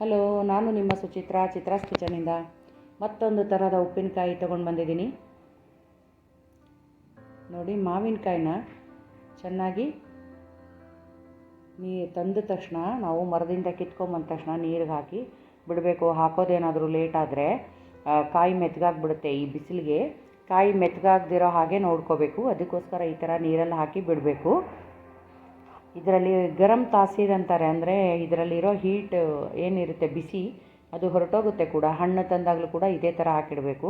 Hello, ನಾನು ನಿಮ್ಮ ಸುಚಿತ್ರ ಚಿತ್ರಾಸ್ ಕಿಚನಿಂದ ಮತ್ತೊಂದು ಥರದ ಉಪ್ಪಿನಕಾಯಿ ತೊಗೊಂಡು ಬಂದಿದ್ದೀನಿ. ನೋಡಿ, ಮಾವಿನಕಾಯಿನ ಚೆನ್ನಾಗಿ ನೀ ತಂದ ತಕ್ಷಣ, ನಾವು ಮರದಿಂದ ಕಿತ್ಕೊಂಬಂದ ತಕ್ಷಣ ನೀರಿಗೆ ಹಾಕಿ ಬಿಡಬೇಕು. ಹಾಕೋದೇನಾದರೂ ಲೇಟ್ ಆದರೆ ಕಾಯಿ ಮೆತ್ತಗಾಗ್ಬಿಡುತ್ತೆ ಈ ಬಿಸಿಲಿಗೆ ಕಾಯಿ ಮೆತ್ತಗಾಗ್ದಿರೋ ಹಾಗೆ ನೋಡ್ಕೋಬೇಕು. ಅದಕ್ಕೋಸ್ಕರ ಈ ಥರ ನೀರಲ್ಲಿ ಹಾಕಿ ಬಿಡಬೇಕು. ಇದರಲ್ಲಿ ಗರಂ ತಾಸೀರ್ ಅಂತಾರೆ, ಅಂದರೆ ಇದರಲ್ಲಿರೋ ಹೀಟ್ ಏನಿರುತ್ತೆ, ಬಿಸಿ, ಅದು ಹೊರಟೋಗುತ್ತೆ ಕೂಡ. ಹಣ್ಣು ತಂದಾಗಲೂ ಕೂಡ ಇದೇ ಥರ ಹಾಕಿಡಬೇಕು.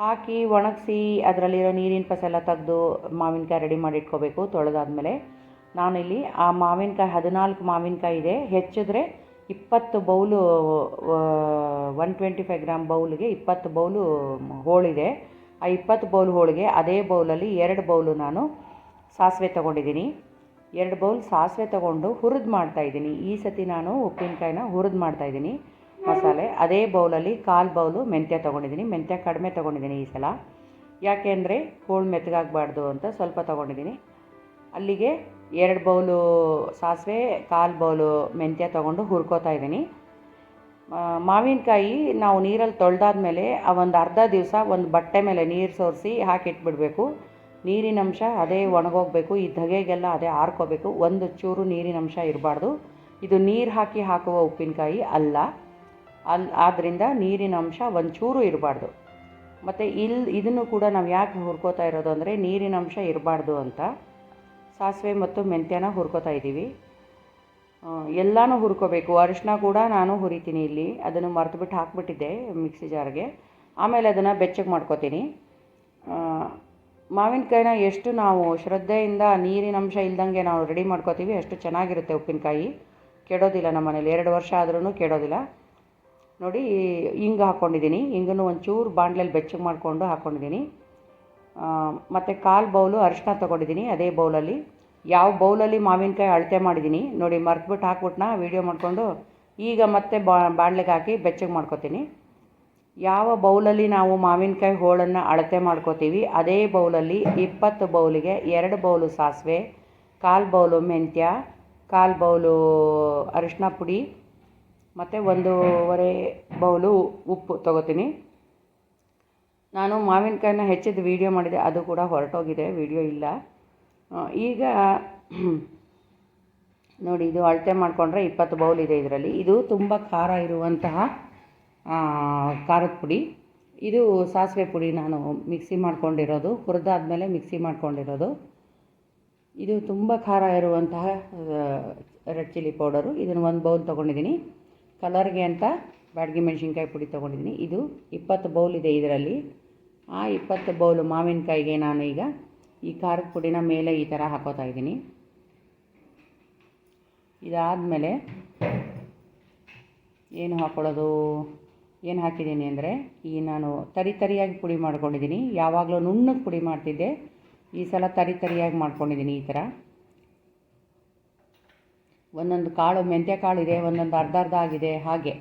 ಹಾಕಿ ಒಣಗಿಸಿ ಅದರಲ್ಲಿರೋ ನೀರಿನ ಪಸೆಲ್ಲ ತೆಗೆದು ಮಾವಿನಕಾಯಿ ರೆಡಿ ಮಾಡಿ ಇಟ್ಕೋಬೇಕು ತೊಳೆದಾದ್ಮೇಲೆ. ನಾನಿಲ್ಲಿ ಆ ಮಾವಿನಕಾಯಿ, ಹದಿನಾಲ್ಕು ಮಾವಿನಕಾಯಿ ಇದೆ. ಹೆಚ್ಚಿದ್ರೆ ಇಪ್ಪತ್ತು bowl one twenty five gram ಬೌಲ್ಗೆ ಇಪ್ಪತ್ತು ಬೌಲು ಹೋಳಿದೆ. ಆ ಇಪ್ಪತ್ತು ಬೌಲ್ ಹೋಳಿಗೆ, ಅದೇ ಬೌಲಲ್ಲಿ ಎರಡು ಬೌಲು ನಾನು ಸಾಸಿವೆ ತೊಗೊಂಡಿದ್ದೀನಿ. ಎರಡು ಬೌಲ್ ಸಾಸಿವೆ ತಗೊಂಡು ಹುರಿದು ಮಾಡ್ತಾಯಿದ್ದೀನಿ ಈ ಸತಿ ನಾನು ಉಪ್ಪಿನಕಾಯಿನ ಹುರಿದು ಮಾಡ್ತಾಯಿದ್ದೀನಿ ಮಸಾಲೆ, ಅದೇ ಬೌಲಲ್ಲಿ ಕಾಲು ಬೌಲು ಮೆಂತ್ಯ ತೊಗೊಂಡಿದ್ದೀನಿ. ಮೆಂತ್ಯ ಕಡಿಮೆ ತೊಗೊಂಡಿದ್ದೀನಿ ಈ ಸಲ. ಯಾಕೆ ಅಂದರೆ ಹೋಳು ಮೆತ್ತಗಾಗಬಾರ್ದು ಅಂತ ಸ್ವಲ್ಪ ತೊಗೊಂಡಿದ್ದೀನಿ. ಅಲ್ಲಿಗೆ ಎರಡು ಬೌಲು ಸಾಸಿವೆ, ಕಾಲು ಬೌಲು ಮೆಂತ್ಯ ತೊಗೊಂಡು ಹುರ್ಕೋತಾ ಇದ್ದೀನಿ. ಮಾವಿನಕಾಯಿ ನಾವು ನೀರಲ್ಲಿ ತೊಳೆದಾದ್ಮೇಲೆ ಆ ಒಂದು ಅರ್ಧ ದಿವಸ ಒಂದು ಬಟ್ಟೆ ಮೇಲೆ ನೀರು ಸೋರಿಸಿ ಹಾಕಿಟ್ಬಿಡಬೇಕು. ನೀರಿನ ಅಂಶ ಅದೇ ಒಣಗೋಗಬೇಕು, ಈ ಧಗೆಗೆಲ್ಲ ಅದೇ ಆರ್ಕೋಬೇಕು. ಒಂದು ಚೂರು ನೀರಿನ ಅಂಶ ಇರಬಾರ್ದು. ಇದು ನೀರು ಹಾಕಿ ಹಾಕುವ ಉಪ್ಪಿನಕಾಯಿ ಅಲ್ಲ. ಅಲ್ಲಿ ಆದ್ದರಿಂದ ನೀರಿನ ಅಂಶ ಒಂಚೂರು ಇರಬಾರ್ದು. ಮತ್ತು ಇಲ್ಲಿ ಇದನ್ನು ಕೂಡ ನಾವು ಯಾಕೆ ಹುರ್ಕೋತಾ ಇರೋದು ಅಂದರೆ ನೀರಿನ ಅಂಶ ಇರಬಾರ್ದು ಅಂತ. ಸಾಸಿವೆ ಮತ್ತು ಮೆಂತ್ಯನ ಹುರ್ಕೋತಾ ಇದ್ದೀವಿ. ಎಲ್ಲನೂ ಹುರ್ಕೋಬೇಕು. ಅರಿಶಿನ ಕೂಡ ನಾನು ಹುರಿತೀನಿ ಇಲ್ಲಿ. ಅದನ್ನು ಮರೆತು ಬಿಟ್ಟು ಹಾಕಿಬಿಟ್ಟಿದ್ದೆ ಮಿಕ್ಸಿ ಜಾರ್ಗೆ. ಆಮೇಲೆ ಅದನ್ನು ಬೆಚ್ಚಗೆ ಮಾಡ್ಕೋತೀನಿ. ಮಾವಿನಕಾಯಿನ ಎಷ್ಟು ನಾವು ಶ್ರದ್ಧೆಯಿಂದ ನೀರಿನ ಅಂಶ ಇಲ್ದಂಗೆ ನಾವು ರೆಡಿ ಮಾಡ್ಕೋತೀವಿ, ಅಷ್ಟು ಚೆನ್ನಾಗಿರುತ್ತೆ ಉಪ್ಪಿನಕಾಯಿ. ಕೆಡೋದಿಲ್ಲ ನಮ್ಮ ಮನೇಲಿ, ಎರಡು ವರ್ಷ ಆದ್ರೂ ಕೆಡೋದಿಲ್ಲ. ನೋಡಿ ಹಿಂಗೆ ಹಾಕ್ಕೊಂಡಿದ್ದೀನಿ ಹಿಂಗನ್ನು ಒಂಚೂರು ಬಾಣಲೆಯಲ್ಲಿ ಬೆಚ್ಚಗೆ ಮಾಡಿಕೊಂಡು ಹಾಕ್ಕೊಂಡಿದ್ದೀನಿ ಮತ್ತು ಕಾಲು ಬೌಲು ಅರಿಶಿನ ತೊಗೊಂಡಿದ್ದೀನಿ, ಅದೇ ಬೌಲಲ್ಲಿ. ಯಾವ ಬೌಲಲ್ಲಿ ಮಾವಿನಕಾಯಿ ಅಳತೆ ಮಾಡಿದ್ದೀನಿ, ನೋಡಿ ಮರ್ತುಬಿಟ್ಟು ಹಾಕ್ಬಿಟ್ನ ವೀಡಿಯೋ ಮಾಡಿಕೊಂಡು ಈಗ ಮತ್ತೆ ಬಾಣಲೆಗೆ ಹಾಕಿ ಬೆಚ್ಚಗೆ ಮಾಡ್ಕೊತೀನಿ. ಯಾವ ಬೌಲಲ್ಲಿ ನಾವು ಮಾವಿನಕಾಯಿ ಹೋಳನ್ನು ಅಳತೆ ಮಾಡ್ಕೋತೀವಿ, ಅದೇ ಬೌಲಲ್ಲಿ ಇಪ್ಪತ್ತು ಬೌಲಿಗೆ ಎರಡು ಬೌಲು ಸಾಸಿವೆ, ಕಾಲು ಬೌಲು ಮೆಂತ್ಯ, ಕಾಲು ಬೌಲು ಅರಿಶಿನ ಪುಡಿ, ಮತ್ತು ಒಂದೂವರೆ ಬೌಲು ಉಪ್ಪು ತೊಗೋತೀನಿ. ನಾನು ಮಾವಿನಕಾಯಿನ ಹೆಚ್ಚಿದ ವೀಡಿಯೋ ಮಾಡಿದೆ, ಅದು ಕೂಡ ಹೊರಟೋಗಿದೆ ವೀಡಿಯೋ ಇಲ್ಲ. ಈಗ ನೋಡಿ, ಇದು ಅಳತೆ ಮಾಡಿಕೊಂಡ್ರೆ ಇಪ್ಪತ್ತು ಬೌಲ್ ಇದೆ ಇದರಲ್ಲಿ. ಇದು ತುಂಬ ಖಾರ ಇರುವಂತಹ ಖಾರದ ಪುಡಿ. ಇದು ಸಾಸಿವೆ ಪುಡಿ ನಾನು ಮಿಕ್ಸಿ ಮಾಡ್ಕೊಂಡಿರೋದು. ಹುರಿದಾದ್ಮೇಲೆ ಮಿಕ್ಸಿ ಮಾಡ್ಕೊಂಡಿರೋದು. ಇದು ತುಂಬ ಖಾರ ಇರುವಂತಹ ರೆಡ್ ಚಿಲ್ಲಿ ಪೌಡರು ಇದನ್ನು ಒಂದು ಬೌಲ್ ತೊಗೊಂಡಿದ್ದೀನಿ. ಕಲರ್ಗೆ ಅಂತ ಬ್ಯಾಡ್ಗಿ ಮೆಣಸಿನ್ಕಾಯಿ ಪುಡಿ ತೊಗೊಂಡಿದ್ದೀನಿ. ಇದು ಇಪ್ಪತ್ತು ಬೌಲ್ ಇದೆ ಇದರಲ್ಲಿ. ಆ ಇಪ್ಪತ್ತು ಬೌಲು ಮಾವಿನಕಾಯಿಗೆ ನಾನು ಈಗ ಈ ಖಾರದ ಪುಡಿನ ಮೇಲೆ ಈ ಥರ ಹಾಕೋತಾ ಇದ್ದೀನಿ. ಇದಾದಮೇಲೆ ಏನು ಹಾಕ್ಕೊಳ್ಳೋದು ಏನು ಹಾಕಿದ್ದೀನಿ ಅಂದರೆ, ಈ ನಾನು ತರಿ ತರಿಯಾಗಿ ಪುಡಿ ಮಾಡ್ಕೊಂಡಿದ್ದೀನಿ. ಯಾವಾಗಲೂ ನುಣ್ಣಗೆ ಪುಡಿ ಮಾಡ್ತಿದ್ದೆ. ಈ ಸಲ ತರಿ ತರಿಯಾಗಿ ಮಾಡ್ಕೊಂಡಿದ್ದೀನಿ ಈ ಥರ ಒಂದೊಂದು ಕಾಳು, ಮೆಂತ್ಯ ಕಾಳು ಇದೆ, ಒಂದೊಂದು ಅರ್ಧ ಅರ್ಧ ಆಗಿದೆ, ಹಾಗೆ.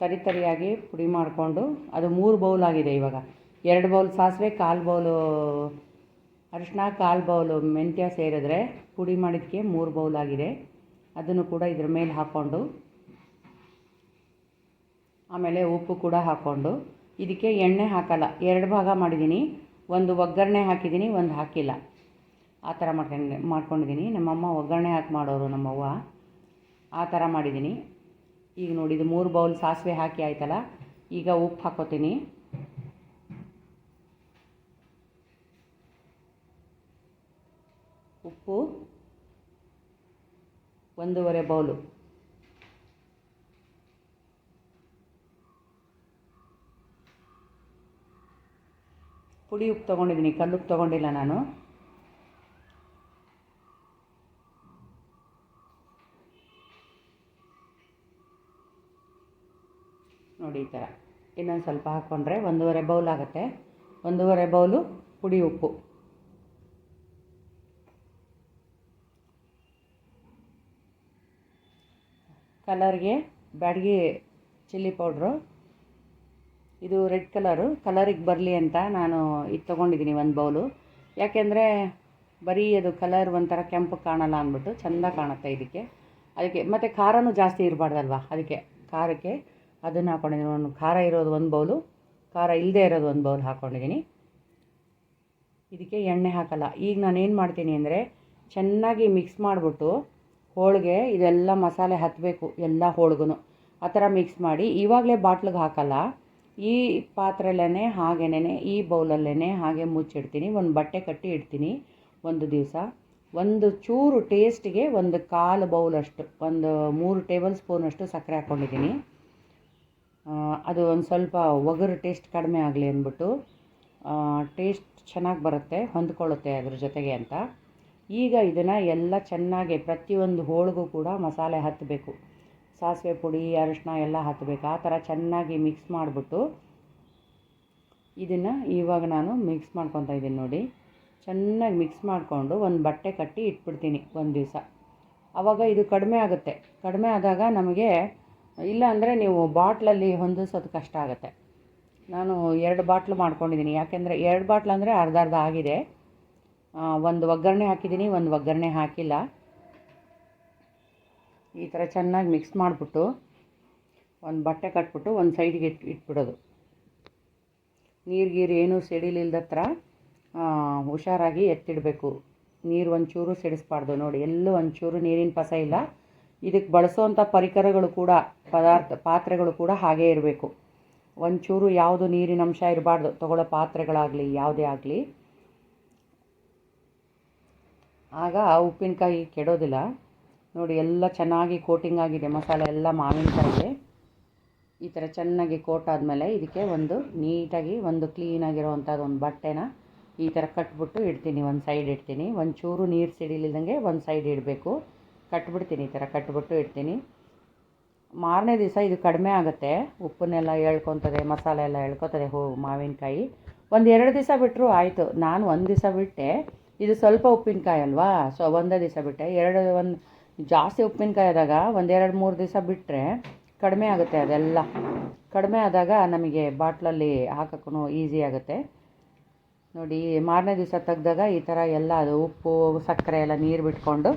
ತರಿ ತರಿಯಾಗಿ ಪುಡಿ ಮಾಡಿಕೊಂಡು, ಅದು ಮೂರು ಬೌಲ್ ಆಗಿದೆ ಇವಾಗ. ಎರಡು ಬೌಲ್ ಸಾಸಿವೆ, ಕಾಲು ಬೌಲು ಅರಿಶಿನ ಕಾಲು ಬೌಲು ಮೆಂತ್ಯ ಸೇರಿದ್ರೆ ಪುಡಿ ಮಾಡಿದ್ದಕ್ಕೆ ಮೂರು ಬೌಲ್ ಆಗಿದೆ. ಅದನ್ನು ಕೂಡ ಇದ್ರ ಮೇಲೆ ಹಾಕ್ಕೊಂಡು ಆಮೇಲೆ ಉಪ್ಪು ಕೂಡ ಹಾಕ್ಕೊಂಡು ಇದಕ್ಕೆ ಎಣ್ಣೆ ಹಾಕಲ್ಲ, ಎರಡು ಭಾಗ ಮಾಡಿದ್ದೀನಿ. ಒಂದು ಒಗ್ಗರಣೆ ಹಾಕಿದ್ದೀನಿ, ಒಂದು ಹಾಕಿಲ್ಲ. ಆ ಥರ ಮಾಡ್ಕೊಂಡು, ಮಾಡ್ಕೊಂಡಿದ್ದೀನಿ. ನಮ್ಮಮ್ಮ ಒಗ್ಗರಣೆ ಹಾಕಿ ಮಾಡೋರು ನಮ್ಮವ್ವ. ಆ ಥರ ಮಾಡಿದ್ದೀನಿ. ಈಗ ನೋಡಿ ಮೂರು ಬೌಲ್ ಸಾಸಿವೆ ಹಾಕಿ ಆಯ್ತಲ್ಲ, ಈಗ ಉಪ್ಪು ಹಾಕೋತೀನಿ. ಉಪ್ಪು. ಒಂದೂವರೆ ಬೌಲು. ಪುಡಿ ಉಪ್ಪು ತೊಗೊಂಡಿದ್ದೀನಿ, ಕಲ್ಲುಪ್ಪು ತೊಗೊಂಡಿಲ್ಲ ನಾನು. ನೋಡಿ ಈ ಥರ. ಇನ್ನೊಂದು ಸ್ವಲ್ಪ ಹಾಕ್ಕೊಂಡ್ರೆ ಒಂದೂವರೆ ಬೌಲ್ ಆಗುತ್ತೆ. ಒಂದೂವರೆ ಬೌಲು ಪುಡಿ ಉಪ್ಪು. ಕಲರ್ಗೆ ಬ್ಯಾಡಗಿ ಚಿಲ್ಲಿ ಪೌಡ್ರು ಇದು ರೆಡ್ ಕಲರು. ಕಲರಿಗೆ ಬರಲಿ ಅಂತ ನಾನು ಇದು ತೊಗೊಂಡಿದ್ದೀನಿ ಒಂದು ಬೌಲು. ಯಾಕೆಂದರೆ ಬರೀ ಅದು ಕಲರ್ ಒಂಥರ ಕೆಂಪು ಕಾಣಲ್ಲ ಅಂದ್ಬಿಟ್ಟು ಚೆಂದ ಕಾಣುತ್ತೆ ಇದಕ್ಕೆ. ಅದಕ್ಕೆ ಮತ್ತು ಖಾರನೂ ಜಾಸ್ತಿ ಇರಬಾರ್ದಲ್ವ? ಅದಕ್ಕೆ ಖಾರಕ್ಕೆ ಅದನ್ನು ಹಾಕ್ಕೊಂಡಿದ್ದೀನಿ ಒಂದು ಖಾರ ಇರೋದು ಒಂದು ಬೌಲು. ಖಾರ ಇಲ್ಲದೆ ಇರೋದು ಒಂದು ಬೌಲ್ ಹಾಕ್ಕೊಂಡಿದ್ದೀನಿ ಇದಕ್ಕೆ ಎಣ್ಣೆ ಹಾಕಲ್ಲ. ಈಗ ನಾನು ಏನು ಮಾಡ್ತೀನಿ ಅಂದರೆ ಚೆನ್ನಾಗಿ ಮಿಕ್ಸ್ ಮಾಡಿಬಿಟ್ಟು ಹೋಳಿಗೆ, ಇದೆಲ್ಲ ಮಸಾಲೆ ಹತ್ತಬೇಕು ಎಲ್ಲ ಹೋಳಿಗೂ ಆ ಥರ ಮಿಕ್ಸ್ ಮಾಡಿ ಇವಾಗಲೇ ಬಾಟ್ಲಿಗೆ ಹಾಕಲ್ಲ. ಈ ಪಾತ್ರೆಲೇ ಹಾಗೇನೇ ಈ ಬೌಲಲ್ಲೇ ಹಾಗೆ ಮುಚ್ಚಿಡ್ತೀನಿ. ಒಂದು ಬಟ್ಟೆ ಕಟ್ಟಿ ಇಡ್ತೀನಿ ಒಂದು ದಿವಸ. ಒಂದು ಚೂರು ಟೇಸ್ಟಿಗೆ ಒಂದು ಕಾಲು ಬೌಲಷ್ಟು ಒಂದು ಮೂರು ಟೇಬಲ್ ಸ್ಪೂನಷ್ಟು ಸಕ್ಕರೆ ಹಾಕ್ಕೊಂಡಿದ್ದೀನಿ. ಅದು ಒಂದು ಸ್ವಲ್ಪ ಒಗರು ಟೇಸ್ಟ್ ಕಡಿಮೆ ಆಗಲಿ ಅಂದ್ಬಿಟ್ಟು ಟೇಸ್ಟ್ ಚೆನ್ನಾಗಿ ಬರುತ್ತೆ, ಹೊಂದ್ಕೊಳ್ಳುತ್ತೆ ಅದ್ರ ಜೊತೆಗೆ ಅಂತ. ಈಗ ಇದನ್ನು ಎಲ್ಲ ಚೆನ್ನಾಗಿ ಪ್ರತಿಯೊಂದು ಹೋಳಿಗೂ ಕೂಡ ಮಸಾಲೆ ಹತ್ತಬೇಕು ಸಾಸಿವೆ ಪುಡಿ, ಅರಿಶಿನ ಎಲ್ಲ ಹಾಕಬೇಕು. ಆ ಥರ ಚೆನ್ನಾಗಿ ಮಿಕ್ಸ್ ಮಾಡಿಬಿಟ್ಟು ಇದನ್ನು ಇವಾಗ ನಾನು ಮಿಕ್ಸ್ ಮಾಡ್ಕೊತಾ ಇದ್ದೀನಿ ನೋಡಿ. ಚೆನ್ನಾಗಿ ಮಿಕ್ಸ್ ಮಾಡಿಕೊಂಡು ಒಂದು ಬಟ್ಟೆ ಕಟ್ಟಿ ಇಟ್ಬಿಡ್ತೀನಿ ಒಂದು ದಿವಸ. ಆವಾಗ ಇದು ಕಡಿಮೆ ಆಗುತ್ತೆ. ಕಡಿಮೆ ಆದಾಗ ನಮಗೆ ಇಲ್ಲ ಅಂದರೆ ನೀವು ಬಾಟ್ಲಲ್ಲಿ ಹೊಂದಿಸೋದು ಕಷ್ಟ ಆಗುತ್ತೆ. ನಾನು ಎರಡು ಬಾಟ್ಲು ಮಾಡ್ಕೊಂಡಿದ್ದೀನಿ. ಯಾಕೆಂದರೆ ಎರಡು ಬಾಟ್ಲು ಅಂದರೆ ಅರ್ಧ ಅರ್ಧ ಆಗಿದೆ. ಒಂದು ಒಗ್ಗರಣೆ ಹಾಕಿದ್ದೀನಿ, ಒಂದು ಒಗ್ಗರಣೆ ಹಾಕಿಲ್ಲ. ಈ ಥರ ಚೆನ್ನಾಗಿ ಮಿಕ್ಸ್ ಮಾಡಿಬಿಟ್ಟು ಒಂದು ಬಟ್ಟೆ ಕಟ್ಬಿಟ್ಟು ಒಂದು ಸೈಡಿಗೆ ಇಟ್ ಇಟ್ಬಿಡೋದು. ನೀರು ಗೀರು ಏನೂ ಸಿಡಿಲಿಲ್ದ ಹುಷಾರಾಗಿ ಎತ್ತಿಡಬೇಕು. ನೀರು ಒಂಚೂರು ಸಿಡಿಸ್ಬಾರ್ದು. ನೋಡಿ, ಎಲ್ಲೂ ಒಂಚೂರು ನೀರಿನ ಪಸ ಇಲ್ಲ. ಇದಕ್ಕೆ ಬಳಸೋವಂಥ ಪರಿಕರಗಳು ಕೂಡ, ಪದಾರ್ಥ, ಪಾತ್ರೆಗಳು ಕೂಡ ಹಾಗೇ ಇರಬೇಕು. ಒಂಚೂರು ಯಾವುದು ನೀರಿನ ಅಂಶ ಇರಬಾರ್ದು. ತಗೊಳ್ಳೋ ಪಾತ್ರೆಗಳಾಗಲಿ, ಯಾವುದೇ ಆಗಲಿ. ಆಗ ಉಪ್ಪಿನಕಾಯಿ ಕೆಡೋದಿಲ್ಲ. ನೋಡಿ, ಎಲ್ಲ ಚೆನ್ನಾಗಿ ಕೋಟಿಂಗ್ ಆಗಿದೆ, ಮಸಾಲೆ ಎಲ್ಲ ಮಾವಿನಕಾಯಿಗೆ ಈ ಥರ ಚೆನ್ನಾಗಿ ಕೋಟ್ ಆದಮೇಲೆ ಇದಕ್ಕೆ ಒಂದು ನೀಟಾಗಿ ಒಂದು ಕ್ಲೀನಾಗಿರೋವಂಥದ್ದು ಒಂದು ಬಟ್ಟೆನ ಈ ಥರ ಕಟ್ಬಿಟ್ಟು ಇಡ್ತೀನಿ, ಒಂದು ಸೈಡ್ ಇಡ್ತೀನಿ. ಒಂಚೂರು ನೀರು ಸಿಡಿಲಿಲ್ದಂಗೆ ಒಂದು ಸೈಡ್ ಇಡಬೇಕು. ಕಟ್ಬಿಡ್ತೀನಿ ಈ ಥರ ಕಟ್ಬಿಟ್ಟು ಇಡ್ತೀನಿ. ಮಾರನೇ ದಿವಸ ಇದು ಕಡಿಮೆ ಆಗುತ್ತೆ. ಉಪ್ಪನ್ನೆಲ್ಲ ಎಳ್ಕೊತದೆ ಮಸಾಲೆ ಎಲ್ಲ ಎಳ್ಕೊತದೆ ಹೋ, ಮಾವಿನಕಾಯಿ. ಒಂದು ಎರಡು ದಿವಸ ಬಿಟ್ಟರು ಆಯಿತು. ನಾನು ಒಂದು ದಿವಸ ಬಿಟ್ಟೆ. ಇದು ಸ್ವಲ್ಪ ಉಪ್ಪಿನಕಾಯಿ ಅಲ್ವಾ? ಸೊ, ಒಂದೇ ದಿವಸ ಬಿಟ್ಟೆ. ಎರಡು, ಒಂದು ಜಾಸ್ತಿ ಉಪ್ಪಿನಕಾಯಿ ಆದಾಗ ಒಂದೆರಡು ಮೂರು ದಿವಸ ಬಿಟ್ಟರೆ ಕಡಿಮೆ ಆಗುತ್ತೆ ಅದೆಲ್ಲ. ಕಡಿಮೆ ಆದಾಗ ನಮಗೆ ಬಾಟ್ಲಲ್ಲಿ ಹಾಕೋಕ್ಕೂ ಈಸಿ ಆಗುತ್ತೆ. ನೋಡಿ, ಮಾರನೇ ದಿವಸ ತೆಗ್ದಾಗ ಈ ಥರ ಎಲ್ಲ ಅದು ಉಪ್ಪು, ಸಕ್ಕರೆ ಎಲ್ಲ ನೀರು ಬಿಟ್ಕೊಂಡು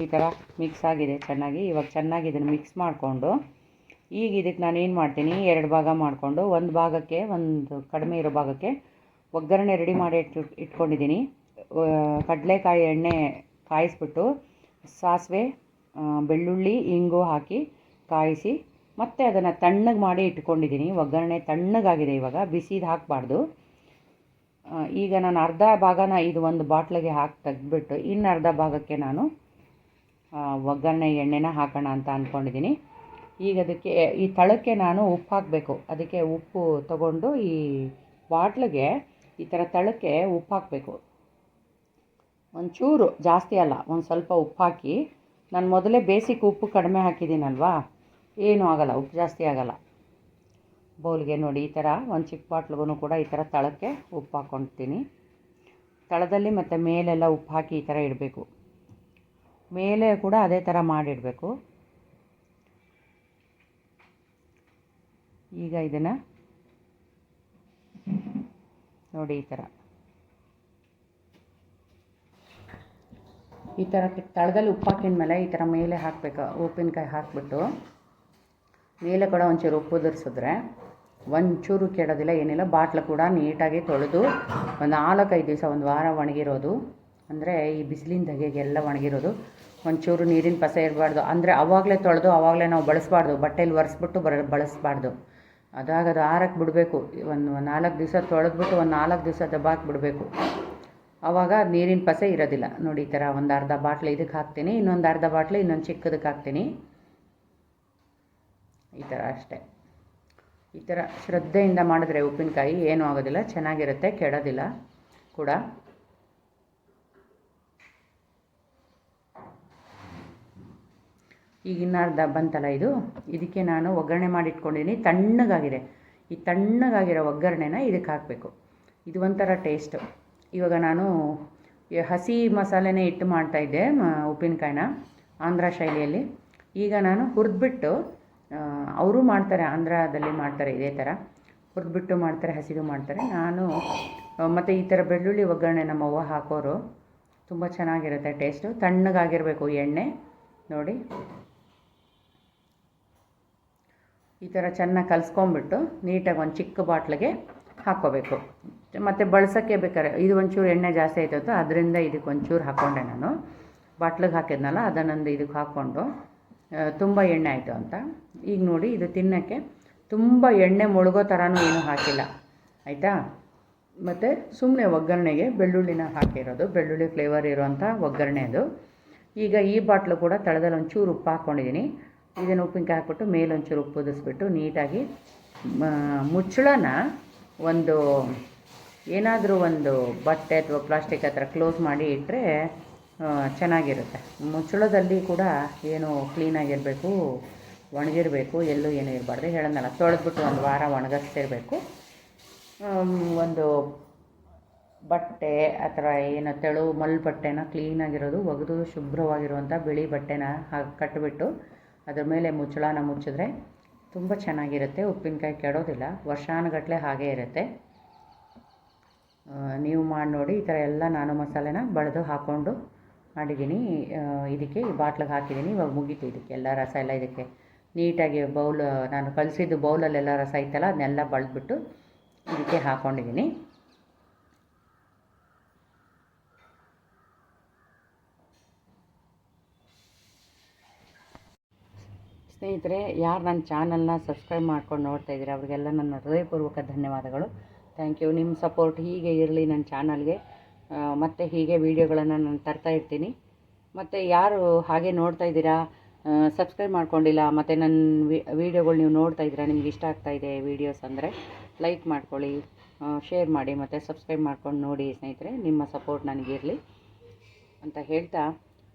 ಈ ಥರ ಮಿಕ್ಸ್ ಆಗಿದೆ ಚೆನ್ನಾಗಿ. ಇವಾಗ ಚೆನ್ನಾಗಿ ಇದನ್ನು ಮಿಕ್ಸ್ ಮಾಡಿಕೊಂಡು ಈಗ ಇದಕ್ಕೆ ನಾನು ಏನು ಮಾಡ್ತೀನಿ, ಎರಡು ಭಾಗ ಮಾಡಿಕೊಂಡು ಒಂದು ಭಾಗಕ್ಕೆ, ಒಂದು ಕಡಿಮೆ ಇರೋ ಭಾಗಕ್ಕೆ ಒಗ್ಗರಣೆ ರೆಡಿ ಮಾಡಿ ಇಟ್ಟು, ಇಟ್ಕೊಂಡಿದ್ದೀನಿ. ಕಡಲೆಕಾಯಿ ಎಣ್ಣೆ ಕಾಯಿಸ್ಬಿಟ್ಟು ಸಾಸಿವೆ ಬೆಳ್ಳುಳ್ಳಿ, ಇಂಗು ಹಾಕಿ ಕಾಯಿಸಿ, ಮತ್ತು ಅದನ್ನು ತಣ್ಣಗೆ ಮಾಡಿ ಇಟ್ಕೊಂಡಿದ್ದೀನಿ. ಒಗ್ಗರಣೆ ತಣ್ಣಗಾಗಿದೆ ಇವಾಗ, ಬಿಸಿದು ಹಾಕಬಾರ್ದು. ಈಗ ನಾನು ಅರ್ಧ ಭಾಗನ ಇದು ಒಂದು ಬಾಟ್ಲಿಗೆ ಹಾಕಿ ತೆಗೆದ್ಬಿಟ್ಟು ಇನ್ನು ಅರ್ಧ ಭಾಗಕ್ಕೆ ನಾನು ಒಗ್ಗರಣೆ ಎಣ್ಣೆನ ಹಾಕೋಣ ಅಂತ ಅಂದ್ಕೊಂಡಿದ್ದೀನಿ ಈಗ ಅದಕ್ಕೆ, ಈ ತಳಕ್ಕೆ ನಾನು ಉಪ್ಪು ಹಾಕಬೇಕು. ಅದಕ್ಕೆ ಉಪ್ಪು ತಗೊಂಡು ಈ ಬಾಟ್ಲಿಗೆ ಈ ಥರ ತಳಕ್ಕೆ ಉಪ್ಪು ಹಾಕಬೇಕು. ಒಂಚೂರು ಜಾಸ್ತಿ ಅಲ್ಲ, ಒಂದು ಸ್ವಲ್ಪ ಉಪ್ಪು ಹಾಕಿ. ನಾನು ಮೊದಲೇ ಬೇಸಿಕ್ ಉಪ್ಪು ಕಡಿಮೆ ಹಾಕಿದ್ದೀನಲ್ವಾ? ಏನೂ ಆಗಲ್ಲ, ಉಪ್ಪು ಜಾಸ್ತಿ ಆಗಲ್ಲ. ಬೌಲ್ಗೆ ನೋಡಿ, ಈ ಥರ ಒಂದು ಚಿಕ್ಕ ಬಾಟ್ಲಿಗೂ ಕೂಡ ಈ ಥರ ತಳಕ್ಕೆ ಉಪ್ಪು ಹಾಕ್ಕೊಳ್ತೀನಿ ತಳದಲ್ಲಿ ಮತ್ತು ಮೇಲೆಲ್ಲ ಉಪ್ಪು ಹಾಕಿ ಈ ಥರ ಇಡಬೇಕು. ಮೇಲೆ ಕೂಡ ಅದೇ ಥರ ಮಾಡಿಡಬೇಕು. ಈಗ ಇದನ್ನು ನೋಡಿ ಈ ಥರ. ಈ ಥರ ತಳದಲ್ಲಿ ಉಪ್ಪು ಹಾಕಿದ್ಮೇಲೆ ಈ ಥರ ಮೇಲೆ ಹಾಕಬೇಕು ಉಪ್ಪಿನಕಾಯಿ ಹಾಕಿಬಿಟ್ಟು. ಮೇಲೆ ಕೂಡ ಒಂಚೂರು ಉಪ್ಪು ಉದುರಿಸಿದ್ರೆ ಒಂಚೂರು ಕೆಡೋದಿಲ್ಲ, ಏನಿಲ್ಲ, ಬಾಟ್ಲು ಕೂಡ ನೀಟಾಗಿ ತೊಳೆದು ಒಂದು ನಾಲ್ಕೈದು ದಿವಸ, ಒಂದು ವಾರ ಒಣಗಿರೋದು. ಅಂದರೆ ಈ ಬಿಸಿಲಿನ ಧಗೆಗೆ ಎಲ್ಲ ಒಣಗಿರೋದು. ಒಂಚೂರು ನೀರಿನ ಪಸ ಇರಬಾರ್ದು. ಅಂದರೆ ಅವಾಗಲೇ ತೊಳೆದು ಆವಾಗಲೇ ನಾವು ಬಳಸಬಾರ್ದು. ಬಟ್ಟೆಲಿ ಒರೆಸ್ಬಿಟ್ಟು ಬರ, ಬಳಸಬಾರ್ದು. ಅದಾಗದು ಆರಕ್ಕೆ ಬಿಡಬೇಕು. ಒಂದು ನಾಲ್ಕು ದಿವಸ ತೊಳೆದ್ಬಿಟ್ಟು ಒಂದು ನಾಲ್ಕು ದಿವಸ ದಬ್ಬಾಕಿ ಬಿಡಬೇಕು ಆವಾಗ ನೀರಿನ ಪಸೆ ಇರೋದಿಲ್ಲ. ನೋಡಿ, ಈ ಥರ ಒಂದು ಅರ್ಧ ಬಾಟ್ಲು ಇದಕ್ಕೆ ಹಾಕ್ತೀನಿ, ಇನ್ನೊಂದು ಅರ್ಧ ಬಾಟ್ಲು ಇನ್ನೊಂದು ಚಿಕ್ಕದಕ್ಕೆ ಹಾಕ್ತೀನಿ. ಈ ಥರ ಅಷ್ಟೇ. ಈ ಥರ ಶ್ರದ್ಧೆಯಿಂದ ಮಾಡಿದ್ರೆ ಉಪ್ಪಿನಕಾಯಿ ಏನೂ ಆಗೋದಿಲ್ಲ, ಚೆನ್ನಾಗಿರುತ್ತೆ, ಕೆಡೋದಿಲ್ಲ ಕೂಡ. ಈಗ ಇನ್ನರ್ಧ ಬಂತಲ್ಲ ಇದು. ಇದಕ್ಕೆ ನಾನು ಒಗ್ಗರಣೆ ಮಾಡಿಟ್ಕೊಂಡಿನಿ ತಣ್ಣಗಾಗಿದೆ. ಈ ತಣ್ಣಗಾಗಿರೋ ಒಗ್ಗರಣೆನ ಇದಕ್ಕೆ ಹಾಕಬೇಕು. ಇದು ಒಂಥರ ಟೇಸ್ಟು ಇವಾಗ ನಾನು ಹಸಿ ಮಸಾಲೆನೇ ಇಟ್ಟು ಮಾಡ್ತಾಯಿದ್ದೆ ಉಪ್ಪಿನಕಾಯಿನ ಆಂಧ್ರ ಶೈಲಿಯಲ್ಲಿ. ಈಗ ನಾನು ಹುರಿದ್ಬಿಟ್ಟು ಅವರು ಮಾಡ್ತಾರೆ, ಆಂಧ್ರದಲ್ಲಿ ಮಾಡ್ತಾರೆ ಇದೇ ಥರ ಹುರಿದ್ಬಿಟ್ಟು ಮಾಡ್ತಾರೆ, ಹಸಿದು ಮಾಡ್ತಾರೆ. ನಾನು ಮತ್ತು ಈ ಥರ ಬೆಳ್ಳುಳ್ಳಿ ಒಗ್ಗರಣೆ ನಮ್ಮ ಅವ್ವ ಹಾಕೋರು, ತುಂಬ ಚೆನ್ನಾಗಿರುತ್ತೆ ಟೇಸ್ಟು. ತಣ್ಣಗಾಗಿರಬೇಕು ಎಣ್ಣೆ, ನೋಡಿ. ಈ ಥರ ಚೆನ್ನಾಗಿ ಕಲಿಸ್ಕೊಂಬಿಟ್ಟು ನೀಟಾಗಿ ಒಂದು ಚಿಕ್ಕ ಬಾಟ್ಲಿಗೆ ಹಾಕ್ಕೋಬೇಕು. ಮತ್ತು ಬಳಸೋಕ್ಕೆ ಬೇಕಾದ್ರೆ ಇದು ಒಂಚೂರು ಎಣ್ಣೆ ಜಾಸ್ತಿ ಆಯ್ತು ಅದರಿಂದ ಇದಕ್ಕೆ ಒಂಚೂರು ಹಾಕ್ಕೊಂಡೆ ನಾನು. ಬಾಟ್ಲಿಗೆ ಹಾಕಿದ್ನಲ್ಲ, ಅದನ್ನೊಂದು ಇದಕ್ಕೆ ಹಾಕ್ಕೊಂಡು ತುಂಬ ಎಣ್ಣೆ ಆಯಿತು ಅಂತ. ಈಗ ನೋಡಿ, ಇದು ತಿನ್ನೋಕ್ಕೆ ತುಂಬ ಎಣ್ಣೆ ಮುಳುಗೋ ಥರನೂ ಏನೂ ಹಾಕಿಲ್ಲ. ಆಯಿತಾ? ಮತ್ತು ಸುಮ್ಮನೆ ಒಗ್ಗರಣೆಗೆ ಬೆಳ್ಳುಳ್ಳಿನ ಹಾಕಿರೋದು. ಬೆಳ್ಳುಳ್ಳಿ ಫ್ಲೇವರ್ ಇರೋವಂಥ ಒಗ್ಗರಣೆ ಅದು. ಈಗ ಈ ಬಾಟ್ಲು ಕೂಡ ತಳದಲ್ಲಿ ಒಂಚೂರು ಉಪ್ಪು ಹಾಕ್ಕೊಂಡಿದ್ದೀನಿ. ಇದನ್ನು ಉಪ್ಪಿನಕಾಯಿ ಹಾಕ್ಬಿಟ್ಟು ಮೇಲೊಂಚೂರು ಉಪ್ಪು ಉದಿಸ್ಬಿಟ್ಟು ನೀಟಾಗಿ ಮುಚ್ಚಳನ ಒಂದು ಏನಾದರೂ ಒಂದು ಬಟ್ಟೆ ಅಥವಾ ಪ್ಲಾಸ್ಟಿಕ್ ಹತ್ರ ಕ್ಲೋಸ್ ಮಾಡಿ ಇಟ್ಟರೆ ಚೆನ್ನಾಗಿರುತ್ತೆ. ಮುಚ್ಚಳದಲ್ಲಿ ಕೂಡ ಏನು ಕ್ಲೀನಾಗಿರಬೇಕು ಒಣಗಿರಬೇಕು, ಎಲ್ಲೂ ಏನೂ ಇರಬಾರ್ದು. ಹೇಳೋದಲ್ಲ ತೊಳೆದ್ಬಿಟ್ಟು ಒಂದು ವಾರ ಒಣಗಿಸ್ತಿರ್ಬೇಕು. ಒಂದು ಬಟ್ಟೆ ಅಥವಾ ಏನು ತೆಳು ಮಲ್ ಬಟ್ಟೆನ ಕ್ಲೀನಾಗಿರೋದು, ಒಗೆದು ಶುಭ್ರವಾಗಿರುವಂಥ ಬಿಳಿ ಬಟ್ಟೆನ ಹಾಕಿ ಕಟ್ಟಿಬಿಟ್ಟು ಅದ್ರ ಮೇಲೆ ಮುಚ್ಚಳನ ಮುಚ್ಚಿದ್ರೆ ತುಂಬ ಚೆನ್ನಾಗಿರುತ್ತೆ. ಉಪ್ಪಿನಕಾಯಿ ಕೆಡೋದಿಲ್ಲ. ವರ್ಷಾನುಗಟ್ಟಲೆ ಹಾಗೆ ಇರುತ್ತೆ. ನೀವು ಮಾಡಿ ನೋಡಿ, ಈ ಥರ ಎಲ್ಲ ನಾನು ಮಸಾಲೆನ ಬಳೆದು ಹಾಕ್ಕೊಂಡು ಮಾಡಿದ್ದೀನಿ. ಇದಕ್ಕೆ ಈ ಬಾಟ್ಲಿಗೆ ಹಾಕಿದ್ದೀನಿ. ಇವಾಗ ಮುಗೀತು ಇದಕ್ಕೆ ಎಲ್ಲ ರಸ ಎಲ್ಲ ಇದಕ್ಕೆ. ನೀಟಾಗಿ ಬೌಲ್, ನಾನು ಕಲಿಸಿದ್ದು ಬೌಲಲ್ಲೆಲ್ಲ ರಸ ಇತ್ತಲ್ಲ, ಅದನ್ನೆಲ್ಲ ಬಳ್ದ್ಬಿಟ್ಟು ಇದಕ್ಕೆ ಹಾಕ್ಕೊಂಡಿದ್ದೀನಿ ಸ್ನೇಹಿತರೆ, ಯಾರು ನನ್ನ ಚಾನಲ್ನ ಸಬ್ಸ್ಕ್ರೈಬ್ ಮಾಡ್ಕೊಂಡು ನೋಡ್ತಾ ಇದ್ದೀರಾ, ಅವರಿಗೆಲ್ಲ ನನ್ನ ಹೃದಯಪೂರ್ವಕ ಧನ್ಯವಾದಗಳು. ಥ್ಯಾಂಕ್ ಯು ನಿಮ್ಮ ಸಪೋರ್ಟ್ ಹೀಗೆ ಇರಲಿ ನನ್ನ ಚಾನಲ್ಗೆ. ಮತ್ತು ಹೀಗೆ ವೀಡಿಯೋಗಳನ್ನು ನಾನು ತರ್ತಾ ಇರ್ತೀನಿ. ಮತ್ತು ಯಾರು ಹಾಗೆ ನೋಡ್ತಾ ಇದ್ದೀರಾ ಸಬ್ಸ್ಕ್ರೈಬ್ ಮಾಡ್ಕೊಂಡಿಲ್ಲ, ಮತ್ತು ನನ್ನ ವೀಡಿಯೋಗಳು ನೀವು ನೋಡ್ತಾ ಇದ್ದೀರಾ, ನಿಮ್ಗೆ ಇಷ್ಟ ಆಗ್ತಾ ಇದೆ ವೀಡಿಯೋಸ್ ಅಂದರೆ ಲೈಕ್ ಮಾಡ್ಕೊಳ್ಳಿ ಶೇರ್ ಮಾಡಿ, ಮತ್ತು ಸಬ್ಸ್ಕ್ರೈಬ್ ಮಾಡ್ಕೊಂಡು ನೋಡಿ ಸ್ನೇಹಿತರೆ, ನಿಮ್ಮ ಸಪೋರ್ಟ್ ನನಗಿರಲಿ ಅಂತ ಹೇಳ್ತಾ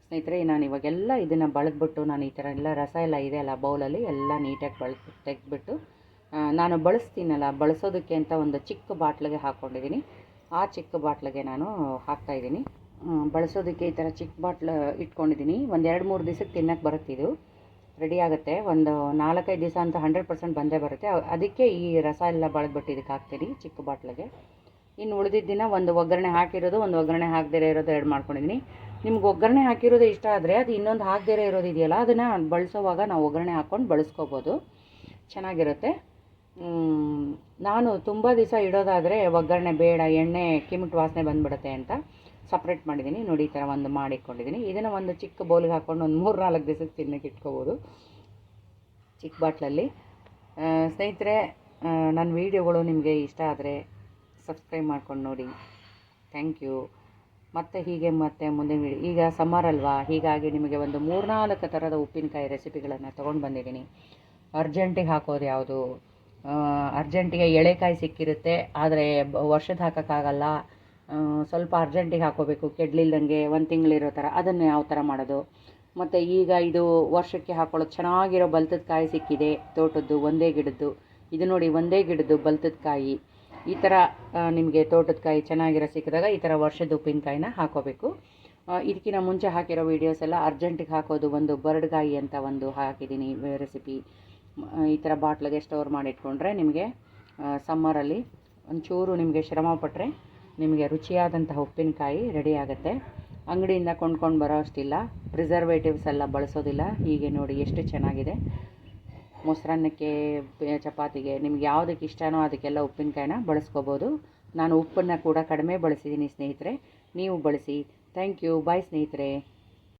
ಸ್ನೇಹಿತರೆ, ನಾನು ಇವಾಗೆಲ್ಲ ಇದನ್ನು ಬಳದ್ಬಿಟ್ಟು ನಾನು ಈ ಥರ ಎಲ್ಲ ರಸ ಎಲ್ಲ ಇದೆ ಅಲ್ಲ, ಬೌಲಲ್ಲಿ ಎಲ್ಲ ನೀಟಾಗಿ ಬಳಸ್ ತೆಗೆದ್ಬಿಟ್ಟು ನಾನು ಬಳಸ್ತೀನಲ್ಲ, ಬಳಸೋದಕ್ಕೆ ಅಂತ ಒಂದು ಚಿಕ್ಕ ಬಾಟ್ಲಿಗೆ ಹಾಕ್ಕೊಂಡಿದ್ದೀನಿ ಆ ಚಿಕ್ಕ ಬಾಟ್ಲಿಗೆ ನಾನು ಹಾಕ್ತಾಯಿದ್ದೀನಿ ಬಳಸೋದಕ್ಕೆ ಈ ಥರ ಚಿಕ್ಕ ಬಾಟ್ಲು ಇಟ್ಕೊಂಡಿದ್ದೀನಿ. ಒಂದು ಎರಡು ಮೂರು ದಿವಸಕ್ಕೆ ತಿನ್ನಕ್ಕೆ ಬರುತ್ತೆ ಇದು. ರೆಡಿ ಆಗುತ್ತೆ. ಒಂದು ನಾಲ್ಕೈದು ದಿವಸ ಅಂತ ಹಂಡ್ರೆಡ್ ಪರ್ಸೆಂಟ್ ಬಂದೇ ಬರುತ್ತೆ. ಅದಕ್ಕೆ ಈ ರಸ ಎಲ್ಲ ಬಳದ್ಬಿಟ್ಟು ಇದಕ್ಕೆ ಹಾಕ್ತೀನಿ ಚಿಕ್ಕ ಬಾಟ್ಲಿಗೆ. ಇನ್ನು ಉಳಿದಿದ್ದ ದಿನ ಒಂದು ಒಗ್ಗರಣೆ ಹಾಕಿರೋದು, ಒಂದು ಒಗ್ಗರಣೆ ಹಾಕದೇ ಇರೋದು ಎರಡು ಮಾಡ್ಕೊಂಡಿದ್ದೀನಿ ನಿಮ್ಗೆ ಒಗ್ಗರಣೆ ಹಾಕಿರೋದು ಇಷ್ಟ ಆದರೆ ಅದು ಇನ್ನೊಂದು ಹಾಕದೇ ಇರೋದು ಇದೆಯಲ್ಲ, ಅದನ್ನು ಬಳಸೋವಾಗ ನಾವು ಒಗ್ಗರಣೆ ಹಾಕ್ಕೊಂಡು ಬಳಸ್ಕೋಬೋದು. ಚೆನ್ನಾಗಿರುತ್ತೆ. ನಾನು ತುಂಬ ದಿವಸ ಇಡೋದಾದರೆ ಒಗ್ಗರಣೆ ಬೇಡ, ಎಣ್ಣೆ ಕಿಮಿಟ್ ವಾಸನೆ ಬಂದುಬಿಡುತ್ತೆ ಅಂತ ಸಪ್ರೇಟ್ ಮಾಡಿದ್ದೀನಿ ನೋಡಿ, ಈ ಥರ ಒಂದು ಮಾಡಿಟ್ಕೊಂಡಿದ್ದೀನಿ ಇದನ್ನು ಒಂದು ಚಿಕ್ಕ ಬೌಲಿಗೆ ಹಾಕ್ಕೊಂಡು ಒಂದು ಮೂರು ನಾಲ್ಕು ದಿವಸಕ್ಕೆ ತಿನ್ನಕ್ಕೆ ಇಟ್ಕೋಬೋದು. ಚಿಕ್ಕ ಬಾಟ್ಲಲ್ಲಿ. ಸ್ನೇಹಿತರೆ ನನ್ನ ವೀಡಿಯೋಗಳು ನಿಮಗೆ ಇಷ್ಟ ಆದರೆ ಸಬ್ಸ್ಕ್ರೈಬ್ ಮಾಡ್ಕೊಂಡು ನೋಡಿ. ಥ್ಯಾಂಕ್ ಯು ಮತ್ತೆ ಹೀಗೆ ಮತ್ತೆ ಮುಂದಿನ ವೀಡಿಯೋ ಈಗ ಸಮ್ಮರ್ ಅಲ್ವಾ? ಹೀಗಾಗಿ ನಿಮಗೆ ಒಂದು ಮೂರ್ನಾಲ್ಕು ಥರದ ಉಪ್ಪಿನಕಾಯಿ ರೆಸಿಪಿಗಳನ್ನು ತೊಗೊಂಡು ಬಂದಿದ್ದೀನಿ. ಅರ್ಜೆಂಟಿಗೆ ಹಾಕೋದು ಯಾವುದು? ಅರ್ಜೆಂಟಿಗೆ ಎಳೆಕಾಯಿ ಸಿಕ್ಕಿರುತ್ತೆ, ಆದರೆ ವರ್ಷದ ಹಾಕೋಕ್ಕಾಗಲ್ಲ. ಸ್ವಲ್ಪ ಅರ್ಜೆಂಟಿಗೆ ಹಾಕೋಬೇಕು ಕೆಡ್ಲಿಲ್ಲದಂಗೆ ಒಂದು ತಿಂಗಳಿರೋ ಥರ ಅದನ್ನು ಯಾವ ಥರ ಮಾಡೋದು? ಮತ್ತು ಈಗ ಇದು ವರ್ಷಕ್ಕೆ ಹಾಕೊಳ್ಳೋದು ಚೆನ್ನಾಗಿರೋ ಬಲ್ತದ ಕಾಯಿ ಸಿಕ್ಕಿದೆ, ತೋಟದ್ದು ಒಂದೇ ಗಿಡದ್ದು. ಇದು ನೋಡಿ ಒಂದೇ ಗಿಡದ್ದು ಬಲ್ತದ ಕಾಯಿ. ಈ ಥರ ನಿಮಗೆ ತೋಟದ ಕಾಯಿ ಚೆನ್ನಾಗಿರೋ ಸಿಕ್ಕಿದಾಗ ಈ ಥರ ವರ್ಷದ ಉಪ್ಪಿನಕಾಯಿನ ಹಾಕೋಬೇಕು. ಇದಕ್ಕಿಂತ ಮುಂಚೆ ಹಾಕಿರೋ ವೀಡಿಯೋಸ್ ಎಲ್ಲ ಅರ್ಜೆಂಟಿಗೆ ಹಾಕೋದು ಒಂದು ಬರಡ್ಗಾಯಿ ಅಂತ ಒಂದು ಹಾಕಿದ್ದೀನಿ ರೆಸಿಪಿ ಈ ಥರ ಬಾಟ್ಲಿಗೆ ಸ್ಟೋರ್ ಮಾಡಿಟ್ಕೊಂಡ್ರೆ ನಿಮಗೆ ಸಮ್ಮರಲ್ಲಿ ಒಂಚೂರು ನಿಮಗೆ ಶ್ರಮ ಪಟ್ಟರೆ ನಿಮಗೆ ರುಚಿಯಾದಂಥ ಉಪ್ಪಿನಕಾಯಿ ರೆಡಿ ಆಗುತ್ತೆ. ಅಂಗಡಿಯಿಂದ ಕೊಂಡ್ಕೊಂಡು ಬರೋ ಅಷ್ಟಿಲ್ಲ. ಪ್ರಿಸರ್ವೇಟಿವ್ಸ್ ಎಲ್ಲ ಬಳಸೋದಿಲ್ಲ. ಹೀಗೆ ನೋಡಿ ಎಷ್ಟು ಚೆನ್ನಾಗಿದೆ. ಮೊಸರನ್ನಕ್ಕೆ ಚಪಾತಿಗೆ ನಿಮ್ಗೆ ಯಾವುದಕ್ಕೆ ಇಷ್ಟನೋ ಅದಕ್ಕೆಲ್ಲ ಉಪ್ಪಿನಕಾಯಿನ ಬಳಸ್ಕೋಬೋದು. ನಾನು ಉಪ್ಪನ್ನು ಕೂಡ ಕಡಿಮೆ ಬಳಸಿದ್ದೀನಿ ಸ್ನೇಹಿತರೆ. ನೀವು ಬಳಸಿ. ಥ್ಯಾಂಕ್ ಯು ಬಾಯ್ ಸ್ನೇಹಿತರೆ.